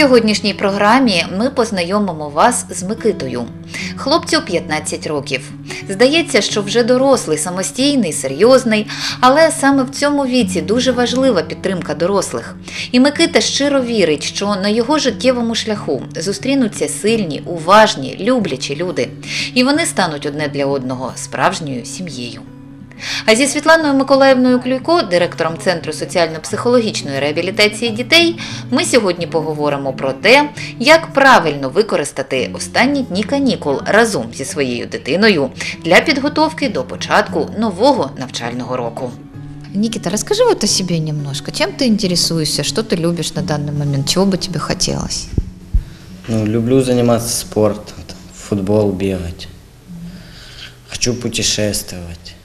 сьогоднішній програмі ми познайомимо вас з Микитою. Хлопцю 15 років. Здається, що вже дорослий, самостійний, серйозний, але саме в цьому віці дуже важлива підтримка дорослих. І Микита щиро вірить, що на його життєвому шляху зустрінуться сильні, уважні, люблячі люди, і вони стануть одне для одного справжньою сім'єю. А зі Світланою Миколаївною Клюйко, директором Центру соціально-психологічної реабілітації дітей, ми сьогодні поговоримо про те, як правильно використати останні дні канікул разом зі своєю дитиною для підготовки до початку нового навчального року. Никита, расскажи вот о себе немножко. Чем ты интересуешься, что ты любишь на данный момент, чего бы тебе хотелось? Ну, люблю заниматься спортом, там, в футбол бегать. Хочу путешествовать.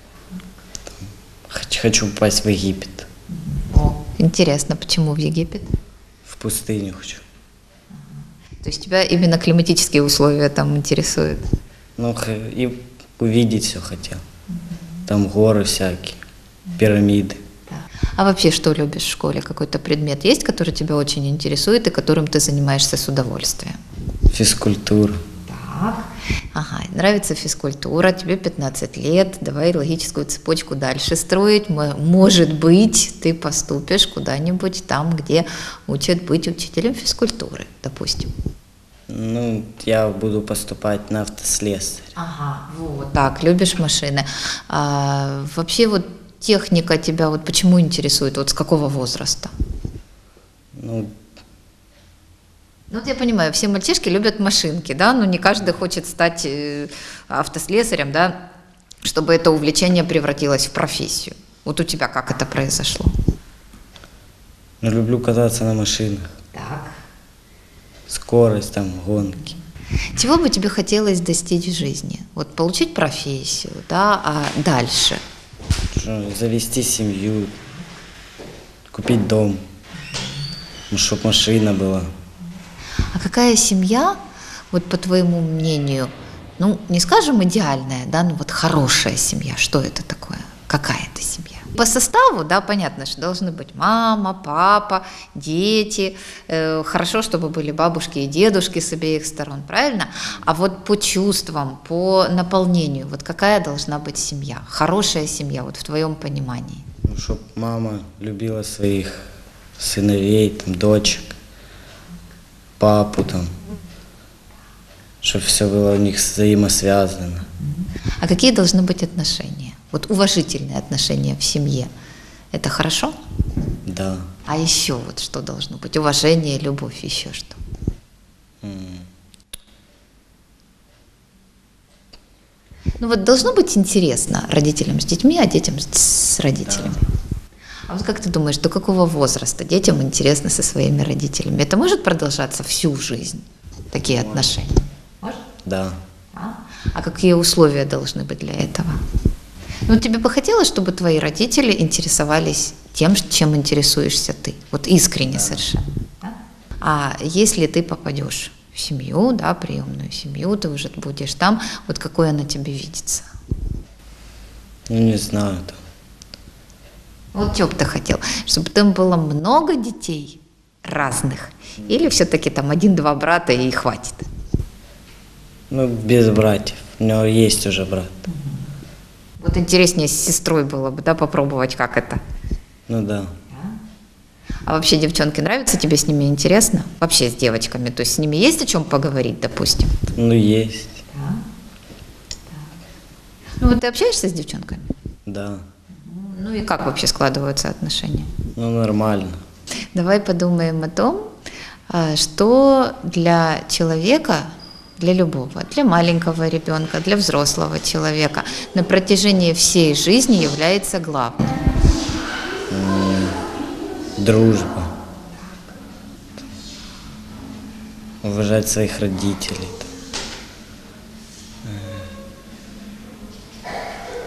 Хочу попасть в Египет. Интересно, почему в Египет? В пустыню хочу. То есть тебя именно климатические условия там интересуют? Ну, и увидеть все хотел. Там горы всякие, пирамиды. А вообще, что любишь в школе? Какой-то предмет есть, который тебя очень интересует и которым ты занимаешься с удовольствием? Физкультура. Так. Ага, нравится физкультура, тебе 15 лет, давай логическую цепочку дальше строить. Мо- Может быть, ты поступишь куда-нибудь там, где учат быть учителем физкультуры, допустим. Ну, я буду поступать на автослесарь. Ага, вот. Так, любишь машины. А, вообще вот техника тебя вот почему интересует, вот с какого возраста? Ну, Ну, вот я понимаю, все мальчишки любят машинки, да, но не каждый хочет стать э, автослесарем, да, чтобы это увлечение превратилось в профессию. Вот у тебя как это произошло? ну, люблю кататься на машинах. Так. Скорость там, гонки. Чего бы тебе хотелось достичь в жизни? Вот получить профессию, да, а дальше? Завести семью, купить дом. Ну, чтоб машина была. А какая семья, вот по твоему мнению, ну, не скажем идеальная, да, ну вот хорошая семья, что это такое? Какая это семья? По составу, да, понятно, что должны быть мама, папа, дети. Э, хорошо, чтобы были бабушки и дедушки с обеих сторон, правильно? А вот по чувствам, по наполнению, вот какая должна быть семья? Хорошая семья, вот в твоем понимании. Ну, чтоб мама любила своих сыновей, там, дочек, папу там. Чтобы все было у них взаимосвязано. А какие должны быть отношения? Вот уважительные отношения в семье. Это хорошо? Да. А еще вот что должно быть? Уважение, любовь, еще что? Ну вот должно быть интересно родителям с детьми, а детям с- с родителями. А вот как ты думаешь, до какого возраста детям интересно со своими родителями? Это может продолжаться всю жизнь, такие отношения? Может? Да. А? А какие условия должны быть для этого? Ну, тебе бы хотелось, чтобы твои родители интересовались тем, чем интересуешься ты? Вот искренне совершенно. А если ты попадешь в семью, да, приемную семью, ты уже будешь там, вот какой она тебе видится? Ну, не знаю там. Вот что бы ты хотел? Чтобы там было много детей разных? Или все-таки там один-два брата и хватит? Ну, без братьев. У него есть уже брат. Вот интереснее с сестрой было бы, да, попробовать, как это? Ну да. А вообще девчонки нравятся тебе с ними интересно? Вообще с девочками, то есть с ними есть о чем поговорить, допустим? Ну, есть. Ну вот ты общаешься с девчонками? Да. Ну и как вообще складываются отношения? Ну, нормально. Давай подумаем о том, а, что для человека, для любого, для маленького ребенка, для взрослого человека на протяжении всей жизни является главным. Дружба. Уважать своих родителей.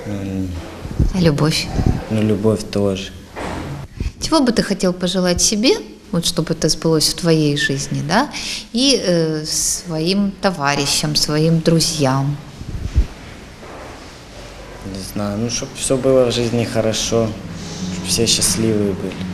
там. А любовь? Ну, любовь тоже. Чего бы ты хотел пожелать себе, вот чтобы это сбылось в твоей жизни, да, и э, своим товарищам, своим друзьям? Не знаю, ну, чтобы все было в жизни хорошо, чтобы все счастливые были.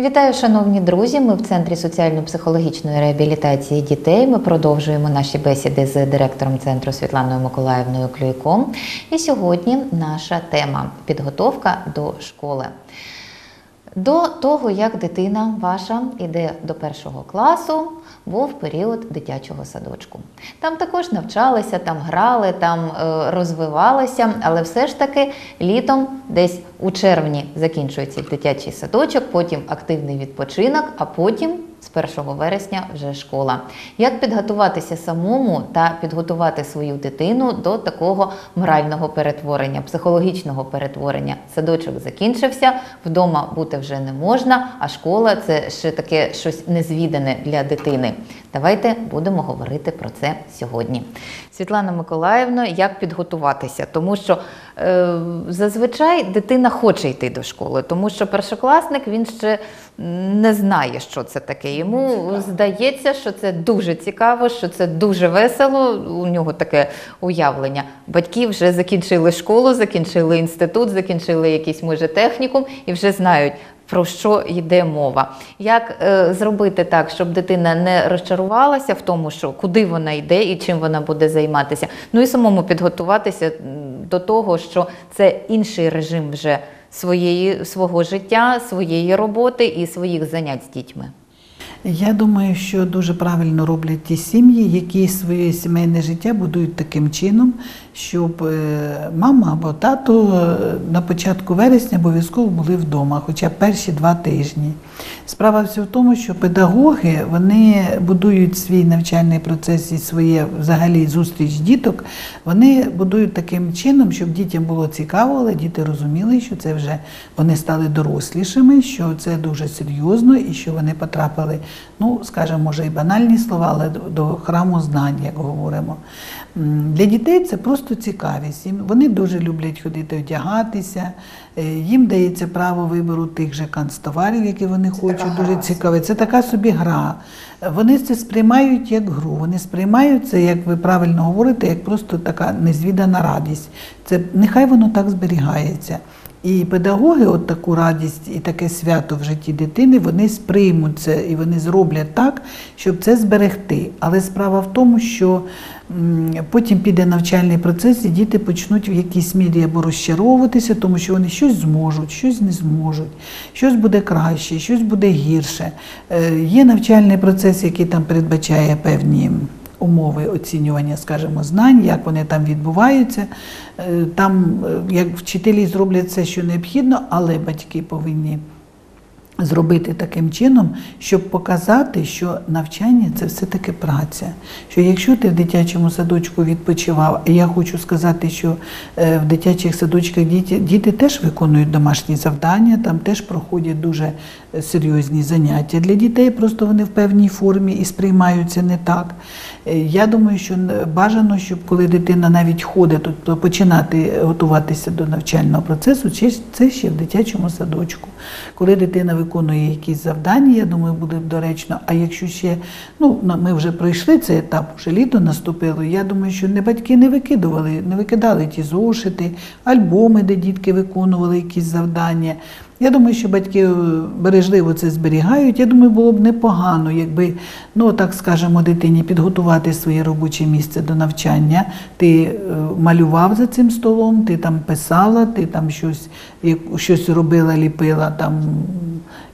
Вітаю, шановні друзі. Ми в центрі соціально-психологічної реабілітації дітей. Ми продовжуємо наші бесіди з директором центру Світланою Миколаївною Клюйком. І сьогодні наша тема підготовка до школи. До того, як дитина ваша йде до першого класу, був період дитячого садочку. Там також навчалися, там грали, там е, розвивалися, але все ж таки літом, десь у червні, закінчується дитячий садочок, потім активний відпочинок, а потім з 1 вересня вже школа. Як підготуватися самому та підготувати свою дитину до такого морального перетворення, психологічного перетворення? Садочок закінчився, вдома бути вже не можна, а школа це ще таке щось незвідане для дитини. Давайте будемо говорити про це сьогодні. Світлана Миколаївна, як підготуватися? Тому що зазвичай дитина хоче йти до школи, тому що першокласник він ще не знає, що це таке. Йому здається, що це дуже цікаво, що це дуже весело. У нього таке уявлення. Батьки вже закінчили школу, закінчили інститут, закінчили якийсь може технікум і вже знають. Про що йде мова? Як е, зробити так, щоб дитина не розчарувалася в тому, що куди вона йде і чим вона буде займатися? Ну і самому підготуватися до того, що це інший режим вже своєї свого життя, своєї роботи і своїх занять з дітьми. Я думаю, що дуже правильно роблять ті сім'ї, які своє сімейне життя будують таким чином, щоб е, мама або тато е, на початку вересня обов'язково були вдома, хоча перші два тижні. Справа все в тому, що педагоги вони будують свій навчальний процес і своє взагалі зустріч діток. Вони будують таким чином, щоб дітям було цікаво, але діти розуміли, що це вже вони стали дорослішими, що це дуже серйозно і що вони потрапили, ну скажімо, може і банальні слова, але до- храму знань, як говоримо. Для дітей це просто цікавість. Вони дуже люблять ходити одягатися. е, Їм дається право вибору тих же канцтоварів, які вони хочуть. Дуже цікаве. Це така собі гра. Вони це сприймають як гру. Вони сприймають це, як ви правильно говорите, як просто така незвідана радість. Це нехай воно так зберігається. І педагоги, от таку радість і таке свято в житті дитини, вони сприймуть це і вони зроблять так, щоб це зберегти. Але справа в тому, що потім піде навчальний процес, і діти почнуть в якійсь мірі або розчаровуватися, тому що вони щось зможуть, щось не зможуть, щось буде краще, щось буде гірше. Е, Є навчальний процес, який там передбачає певні умови оцінювання, скажімо, знань, як вони там відбуваються. Е, Там, е, як вчителі зроблять все, що необхідно, але батьки повинні зробити таким чином, щоб показати, що навчання це все-таки праця. Що якщо ти в дитячому садочку відпочивав, я хочу сказати, що е, в дитячих садочках діти, діти теж виконують домашні завдання, там теж проходять дуже серйозні заняття для дітей, просто вони в певній формі і сприймаються не так. Е, Я думаю, що е, бажано, щоб коли дитина навіть ходить, тобто починати готуватися до навчального процесу, це ще в дитячому садочку. Коли дитина виконує якісь завдання, я думаю, буде доречно. А якщо ще ну ми вже пройшли цей етап, вже літо наступило. Я думаю, що не батьки не викидували, не викидали ті зошити, альбоми, де дітки виконували якісь завдання. Я думаю, що батьки е, бережливо це зберігають. Я думаю, було б непогано, якби, ну так скажемо, дитині підготувати своє робоче місце до навчання. Ти е, малював за цим столом, ти там писала, ти там щось, щось робила, ліпила там.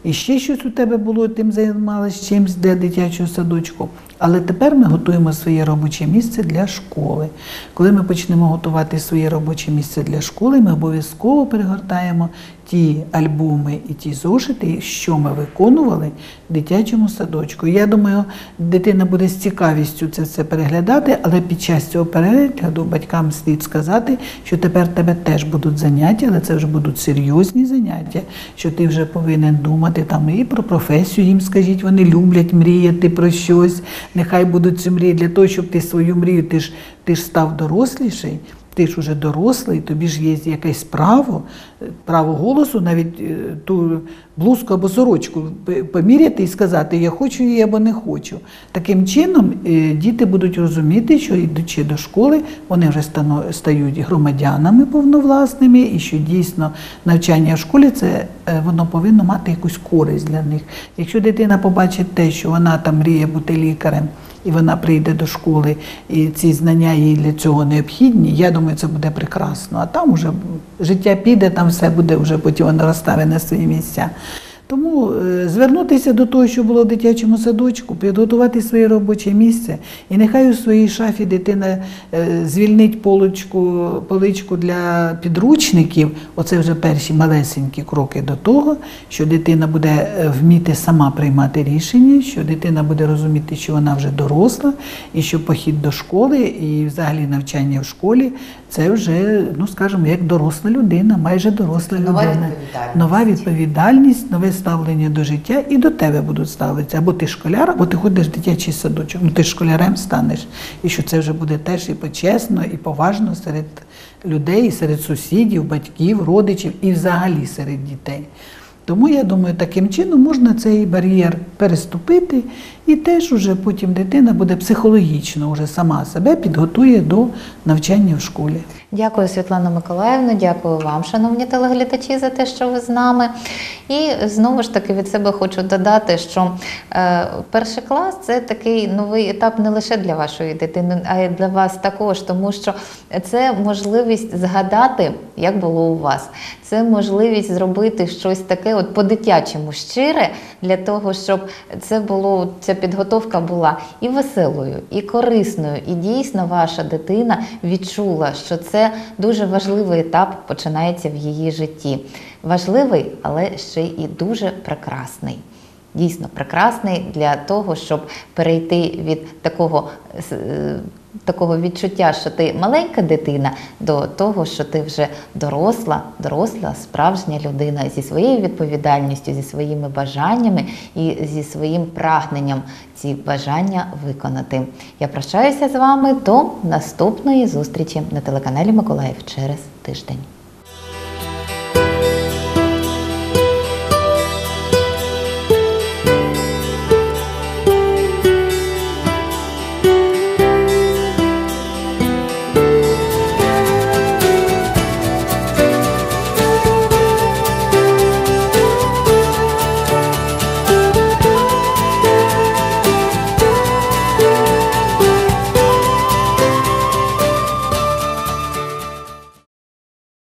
І ще щось у тебе було, тим займалась чимсь для дитячого садочку. Але тепер ми готуємо своє робоче місце для школи. Коли ми почнемо готувати своє робоче місце для школи, ми обов'язково перегортаємо ті альбоми і ті зошити, що ми виконували в дитячому садочку. Я думаю, дитина буде з цікавістю це все переглядати, але під час цього перегляду батькам слід сказати, що тепер тебе теж будуть заняття, але це вже будуть серйозні заняття, що ти вже повинен думати там і про професію їм скажіть, вони люблять мріяти про щось. Нехай будуть ці мрії для того, щоб ти свою мрію, ти ж ти ж став доросліший. Ти ж уже дорослий, тобі ж є якесь право, е, право голосу, навіть е, ту блузку або сорочку поміряти і сказати, я хочу її або не хочу. Таким чином е, діти будуть розуміти, що йдучи до школи, вони вже стають громадянами повновласними, і що дійсно навчання в школі це воно повинно мати якусь користь для них. Якщо дитина побачить те, що вона там мріє бути лікарем, і вона прийде до школи, і ці знання їй для цього необхідні, я думаю, це буде прекрасно. А там вже життя піде, там все буде вже потім воно розставить на свої місця. Тому е, звернутися до того, що було в дитячому садочку, підготувати своє робоче місце, і нехай у своїй шафі дитина е, звільнить полочку, поличку для підручників. Оце вже перші малесенькі кроки до того, що дитина буде е, вміти сама приймати рішення, що дитина буде розуміти, що вона вже доросла, і що похід до школи і взагалі навчання в школі це вже, ну скажімо, як доросла людина, майже доросла Нова людина. відповідальність. Нова відповідальність, нове ставлення до життя і до тебе будуть ставитися. Або ти школяр, або ти ходиш в дитячий садочок. Ну ти школярем станеш. І що це вже буде теж і почесно, і поважно серед людей, серед сусідів, батьків, родичів і взагалі серед дітей. Тому я думаю, таким чином можна цей бар'єр переступити, і теж уже потім дитина буде психологічно вже сама себе підготує до навчання в школі. Дякую, Світлана Миколаївна, дякую вам, шановні телеглядачі, за те, що ви з нами. І знову ж таки від себе хочу додати, що е, перший клас це такий новий етап не лише для вашої дитини, а й для вас також, тому що це можливість згадати, як було у вас. Це можливість зробити щось таке, от по-дитячому щире, для того, щоб це було підготовка була і веселою, і корисною, і дійсно ваша дитина відчула, що це дуже важливий етап починається в її житті. Важливий, але ще і дуже прекрасний. Дійсно прекрасний для того, щоб перейти від такого, е, такого відчуття, що ти маленька дитина, до того, що ти вже доросла, доросла, справжня людина зі своєю відповідальністю, зі своїми бажаннями і зі своїм прагненням ці бажання виконати. Я прощаюся з вами до наступної зустрічі на телеканалі Миколаїв через тиждень.